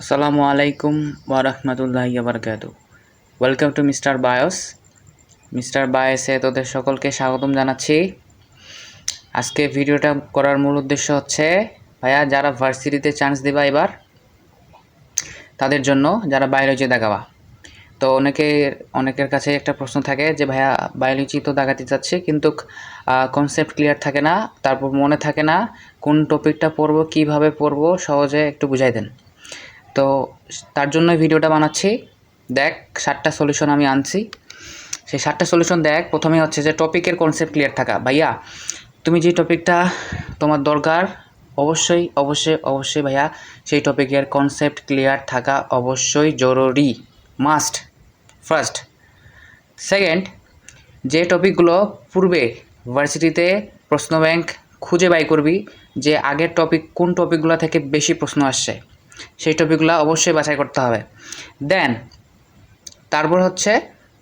আসসালামু আলাইকুম ওয়ারহমতুল্লাহি বারকাতু। Welcome to mister Bios mister বায়োসে তোদের সকলকে স্বাগতম জানাচ্ছি। আজকে ভিডিওটা করার মূল উদ্দেশ্য হচ্ছে, ভাইয়া, যারা ভার্সিটিতে চান্স দেবা এবার, তাদের জন্য যারা বায়োলজি দেখাবা। তো অনেকের অনেকের কাছে একটা প্রশ্ন থাকে যে, ভাইয়া বায়োলজি তো দেখাতে চাচ্ছে, কিন্তু কনসেপ্ট ক্লিয়ার থাকে না, তারপর মনে থাকে না, কোন টপিকটা পড়ব, কীভাবে পড়ব, সহজে একটু বুঝাই দেন। তো তার জন্য ভিডিওটা বানাচ্ছি। দেখ, সাতটা সলিউশন আমি আনছি। সেই সাতটা সলিউশন দেখ, প্রথমে হচ্ছে যে টপিকের কনসেপ্ট ক্লিয়ার থাকা। ভাইয়া, তুমি যে টপিকটা তোমার দরকার, অবশ্যই অবশ্যই অবশ্যই ভাইয়া, সেই টপিকের কনসেপ্ট ক্লিয়ার থাকা অবশ্যই জরুরি। মাস্ট ফার্স্ট সেকেন্ড যে টপিকগুলো পূর্বে ভার্সিটিতে প্রশ্ন ব্যাংক খুঁজে বাই করবি, যে আগের টপিক কোন টপিকগুলো থেকে বেশি প্রশ্ন আসছে? সেই টপিকগুলো অবশ্যই বাছাই করতে হবে। দেন তারপর হচ্ছে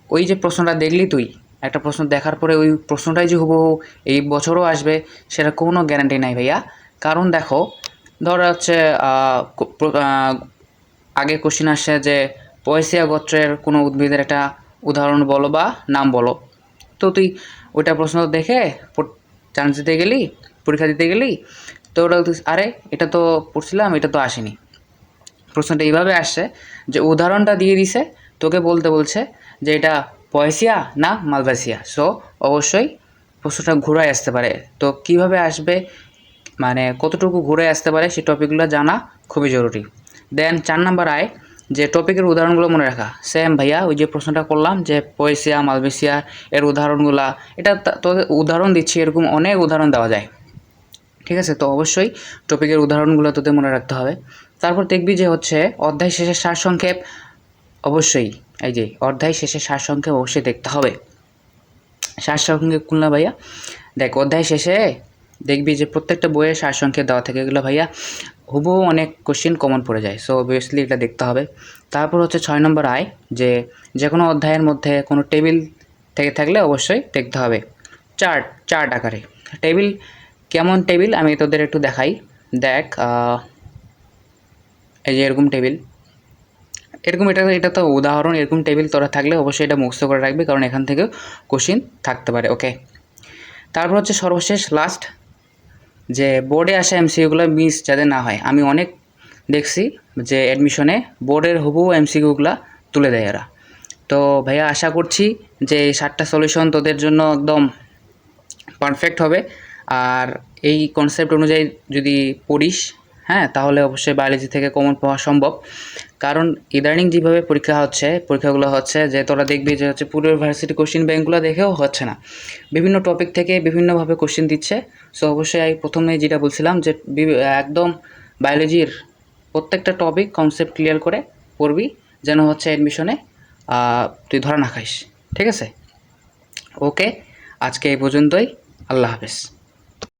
ওই যে প্রশ্নটা দেখলি তুই, একটা প্রশ্ন দেখার পরে ওই প্রশ্নটাই যে হুবহু এই বছরও আসবে, সেটা কোনো গ্যারান্টি নাই ভাইয়া। কারণ দেখো, ধরো হচ্ছে আগে কোশ্চিন আসছে যে পয়সিয়া গোত্রের কোনো উদ্ভিদের একটা উদাহরণ বলো বা নাম বলো। তো তুই ওইটা প্রশ্ন দেখে চান্স দিতে গেলি, পরীক্ষা দিতে গেলি, তো ওটা আরে, এটা তো পড়ছিলাম, এটা তো আসেনি। প্রশ্নটা এইভাবে আসছে যে উদাহরণটা দিয়ে দিছে, তোকে বলতে বলছে যে এটা পয়সিয়া না মালভাসিয়া সো অবশ্যই প্রশ্নটা ঘুরে আসতে পারে। তো কীভাবে আসবে? মানে কতটুকু ঘুরে আসতে পারে? সেই টপিকগুলো জানা খুবই জরুরি। দেন চার নাম্বার আয়, যে টপিকের উদাহরণগুলো মনে রাখা। সেম ভাইয়া, ওই যে প্রশ্নটা করলাম যে পয়সিয়া মালবেসিয়া এর উদাহরণগুলা, এটা তা- তোদের উদাহরণ দিচ্ছি, এরকম অনেক উদাহরণ দেওয়া যায়। ঠিক আছে? তো অবশ্যই টপিকের উদাহরণগুলো তোদের মনে রাখতে হবে। তারপর দেখবি যে হচ্ছে অধ্যায় শেষের সারসংক্ষেপ অবশ্যই, এই যে অধ্যায় শেষের সারসংক্ষেপ অবশ্যই দেখতে হবে। সারসংক্ষেপ কোনলা ভাইয়া। দেখ, অধ্যায় শেষে দেখবি যে প্রত্যেকটা বইয়ের সারসংক্ষেপ দেওয়া থাকে। এগুলো ভাইয়া হুবহু অনেক কোশ্চেন কমন পড়ে যায়। সো অবভিয়াসলি এটা দেখতে হবে। তারপর হচ্ছে ছয় নম্বর আয়, যে যে কোনো অধ্যায়ের মধ্যে কোনো টেবিল থেকে থাকলে অবশ্যই দেখতে হবে। চার্ট চার্ট আকারে। টেবিল কেমন টেবিল আমি তোদের একটু দেখাই। দেখ এই যে এরকম টেবিল। এরকম এটা এটা তো উদাহরণ, এরকম টেবিল তোরা থাকলে অবশ্যই এটা মুক্ত করে রাখবি, কারণ এখান থেকেও কোশ্চিন থাকতে পারে ওকে তারপর হচ্ছে সর্বশেষ লাস্ট যে বোর্ডে আসা এমসিকিউগুলো মিস যাতে না হয়। আমি অনেক দেখছি যে অ্যাডমিশনে বোর্ডের হুবহু এমসিকিউগুলো তুলে দেয় এরা। তো ভাইয়া, আশা করছি যে এই সাতটা সলিউশন তোদের জন্য একদম পারফেক্ট হবে। আর এই কনসেপ্ট অনুযায়ী যদি পড়িস হ্যাঁ তাহলে অবশ্যই বায়োলজি থেকে কমন পাওয়া সম্ভব। কারণ ইদানিং যেভাবে পরীক্ষা হচ্ছে, পরীক্ষাগুলো হচ্ছে যে তোরা দেখবি যে হচ্ছে পুরো ইউনিভার্সিটি কোশ্চিন ব্যাঙ্কগুলো দেখেও হচ্ছে না। বিভিন্ন টপিক থেকে বিভিন্নভাবে কোশ্চিন দিচ্ছে। সো অবশ্যই আমি প্রথমে যেটা বলছিলাম যে একদম বায়োলজির প্রত্যেকটা টপিক কনসেপ্ট ক্লিয়ার করে পড়বি, যেন হচ্ছে অ্যাডমিশনে তুই ধরা না খাইস। ঠিক আছে? ওকে আজকে এই পর্যন্তই। আল্লাহ হাফেজ।